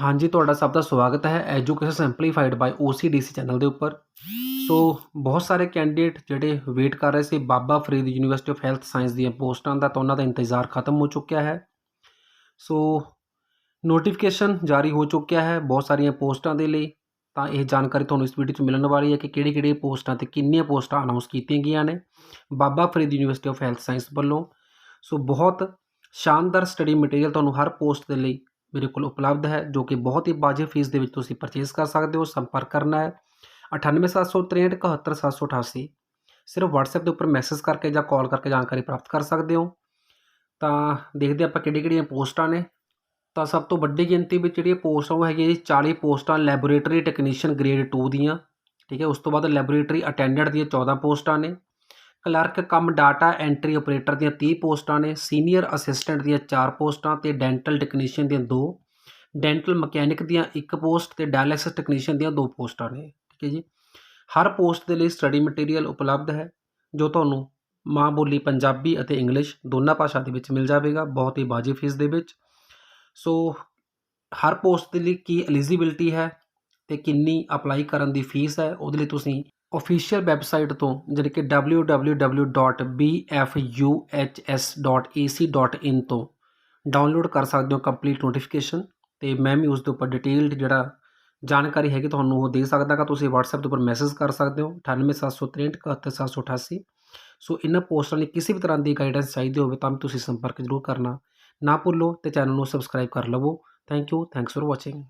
ਹਾਂਜੀ, ਤੁਹਾਡਾ ਸਭ ਦਾ ਸਵਾਗਤ ਹੈ education simplified by OCDC channel ਦੇ ਉੱਪਰ। ਸੋ, ਬਹੁਤ ਸਾਰੇ ਕੈਂਡੀਡੇਟ ਜਿਹੜੇ ਵੇਟ ਕਰ ਰਹੇ ਸੀ, Baba Farid university of health science ਦੀਆਂ ਪੋਸਟਾਂ ਦਾ, ਤਾਂ ਉਹਨਾਂ ਦਾ ਇੰਤਜ਼ਾਰ ਖਤਮ ਹੋ ਚੁੱਕਿਆ ਹੈ। ਸੋ ਨੋਟੀਫਿਕੇਸ਼ਨ ਜਾਰੀ ਹੋ ਚੁੱਕਿਆ ਹੈ ਬਹੁਤ ਸਾਰੀਆਂ ਪੋਸਟਾਂ ਦੇ ਲਈ। ਤਾਂ ਇਹ ਜਾਣਕਾਰੀ ਤੁਹਾਨੂੰ ਇਸ ਵੀਡੀਓ 'ਚ ਮਿਲਣ ਵਾਲੀ ਹੈ ਕਿ ਕਿਹੜੀ ਕਿਹੜੀ ਪੋਸਟਾਂ ਤੇ ਕਿੰਨੀਆਂ ਪੋਸਟਾਂ ਅਨਾਉਂਸ ਕੀਤੀਆਂ ਗਈਆਂ ਨੇ Baba Farid university of health science ਵੱਲੋਂ। ਸੋ, ਬਹੁਤ ਸ਼ਾਨਦਾਰ ਸਟੱਡੀ ਮਟੀਰੀਅਲ ਤੁਹਾਨੂੰ ਹਰ ਪੋਸਟ ਦੇ ਲਈ ਮੇਰੇ ਕੋਲ ਉਪਲਬਧ ਹੈ, ਜੋ ਕਿ ਬਹੁਤ ਹੀ ਵਾਜਬ ਫੀਸ ਦੇ ਵਿੱਚ ਤੁਸੀਂ ਪਰਚੇਸ ਕਰ ਸਕਦੇ ਹੋ, ਸੰਪਰਕ ਕਰਨਾ ਹੈ। 9876371788 ਸਿਰਫ WhatsApp ਦੇ ਉੱਪਰ ਮੈਸੇਜ ਕਰਕੇ ਜਾਂ ਕਾਲ ਕਰਕੇ ਜਾਣਕਾਰੀ ਪ੍ਰਾਪਤ ਕਰ ਸਕਦੇ ਹੋ। ਤਾਂ ਦੇਖਦੇ ਆਪਾਂ ਕਿਹੜੀ ਕਿਹੜੀਆਂ ਪੋਸਟਾਂ ਨੇ। ਤਾਂ ਸਭ ਤੋਂ ਵੱਡੀ ਗਿਣਤੀ ਵਿੱਚ ਜਿਹੜੀਆਂ ਪੋਸਟਾਂ, ਉਹ ਹੈਗੀਆਂ ਜੀ 40 ਪੋਸਟਾਂ ਲੈਬੋਰੇਟਰੀ ਟੈਕਨੀਸ਼ੀਅਨ ਗ੍ਰੇਡ 2 ਦੀਆਂ। ਠੀਕ ਹੈ, ਉਸ ਤੋਂ ਬਾਅਦ ਲੈਬੋਰੇਟਰੀ ਅਟੈਂਡੈਂਟ ਦੀਆਂ 14 ਪੋਸਟਾਂ ਨੇ। Clerk cum data entry operator ਦੀਆਂ 30 ਪੋਸਟਾਂ ਨੇ, ਸੀਨੀਅਰ ਅਸਿਸਟੈਂਟ ਦੀਆਂ 4 ਪੋਸਟਾਂ ਤੇ ਡੈਂਟਲ ਟੈਕਨੀਸ਼ੀਅਨ ਦੀਆਂ 2 ਡੈਂਟਲ ਮਕੈਨਿਕ ਦੀਆਂ 1 ਪੋਸਟ ਤੇ ਡਾਇਲਿਸਿਸ ਟੈਕਨੀਸ਼ੀਅਨ ਦੀਆਂ 2 ਪੋਸਟਾਂ ਨੇ। ਠੀਕ ਹੈ ਜੀ? ਹਰ ਪੋਸਟ ਦੇ ਲਈ ਸਟੱਡੀ ਮਟੀਰੀਅਲ ਉਪਲਬਧ ਹੈ, ਜੋ ਤੁਹਾਨੂੰ ਮਾਂ ਬੋਲੀ, ਪੰਜਾਬੀ ਅਤੇ ਇੰਗਲਿਸ਼ ਦੋਨਾਂ ਭਾਸ਼ਾ ਦੇ ਵਿੱਚ ਮਿਲ ਜਾਵੇਗਾ, ਬਹੁਤ ਹੀ ਵਾਜਿਬ ਫੀਸ ਦੇ ਵਿੱਚ। ਸੋ ਹਰ ਪੋਸਟ ਦੇ ਲਈ ਕੀ ਐਲੀਜੀਬਿਲਟੀ ਹੈ ਤੇ ਕਿੰਨੀ ਅਪਲਾਈ ਕਰਨ ਦੀ ਫੀਸ ਹੈ, ਉਹਦੇ ਲਈ ਤੁਸੀਂ ਅਫੀਸ਼ੀਅਲ ਵੈਬਸਾਈਟ ਤੋਂ ਜਿਹੜੀ ਕਿ www.bfuhs.ac.in ਤੋਂ ਡਾਊਨਲੋਡ ਕਰ ਸਕਦੇ ਹੋ ਕੰਪਲੀਟ ਨੋਟੀਫਿਕੇਸ਼ਨ ਤੇ ਮੈਂ ਵੀ ਉਸ ਦੇ ਉੱਪਰ ਡਿਟੇਲਡ ਜਿਹੜਾ ਜਾਣਕਾਰੀ ਹੈਗੀ ਤੁਹਾਨੂੰ ਉਹ ਦੇ ਸਕਦਾਗਾ, ਤੁਸੀਂ WhatsApp ਦੇ ਉੱਪਰ ਮੈਸੇਜ ਕਰ ਸਕਦੇ ਹੋ 9876371788 ਸੋ ਇਹਨਾਂ ਪੋਸਟਾਂ ਲਈ ਕਿਸੇ ਵੀ ਤਰ੍ਹਾਂ ਦੀ ਗਾਈਡੈਂਸ ਚਾਹੀਦੀ ਹੋਵੇ ਤਾਂ ਵੀ ਤੁਸੀਂ ਸੰਪਰਕ ਜ਼ਰੂਰ ਕਰਨਾ ਨਾ ਭੁੱਲੋ ਤੇ ਚੈਨਲ ਨੂੰ ਸਬਸਕ੍ਰਾਈਬ ਕਰ ਲਵੋ। Thank you thanks for watching